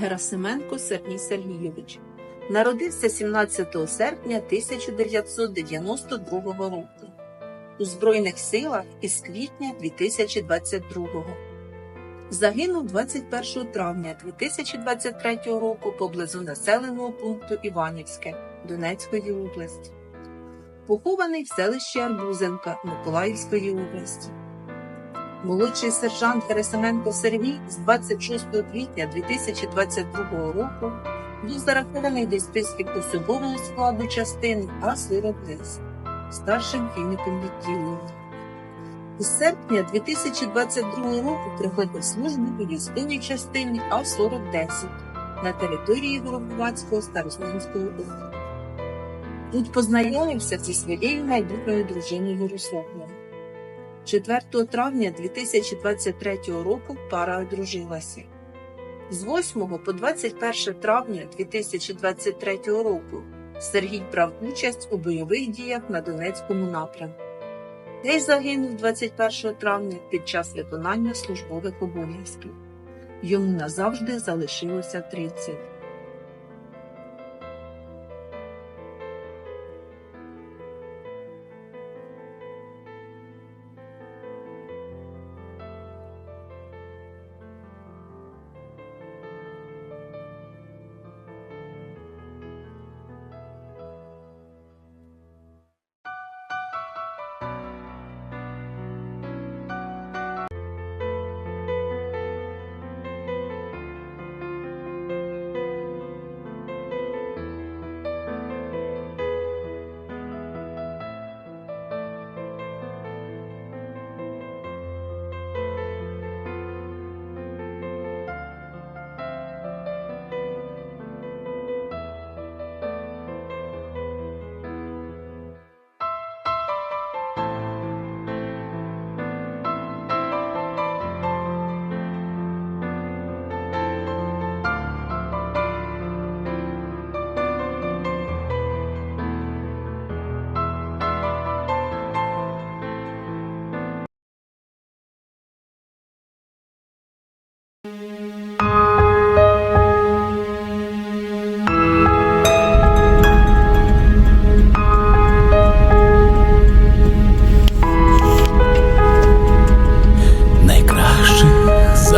Герасименко Сергій Сергійович. Народився 17 серпня 1992 року у Збройних силах із квітня 2022. Загинув 21 травня 2023 року поблизу населеного пункту Іванівське Донецької області. Похований в селищі Арбузенка Миколаївської області. Молодший сержант Герасименко Сергій з 26 квітня 2022 року був зарахований до списків особового складу частини А-46 старшим хіміком відділення. З серпня 2022 року приходив службу у військовій частині А-4010 на території Головувацького Старославського округу. Тут познайомився зі своєю майбутньою дружиною Руславою. 4 травня 2023 року пара одружилася. З 8 по 21 травня 2023 року Сергій брав участь у бойових діях на Донецькому напрямку. Гей загинув 21 травня під час виконання службових обов'язків. Йому назавжди залишилося 30.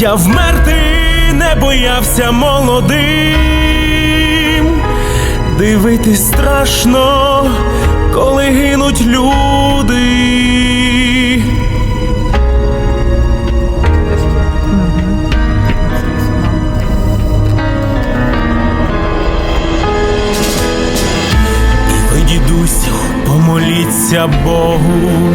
Я вмерти не боявся молодим, дивитись страшно, коли гинуть люди. І помоліться Богу.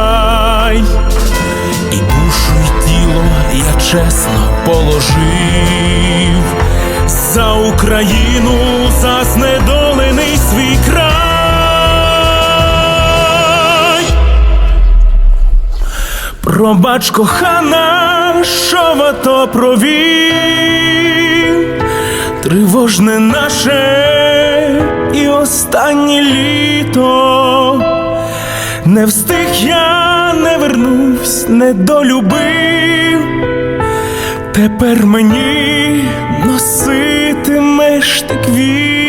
чесно положив за Україну, за знедолений свій край. Пробач, кохана, що в АТО провів, тривожне наше і останнє літо. Не встиг я, не вернусь, не долюбив. Тепер мені носитимеш ти квіти.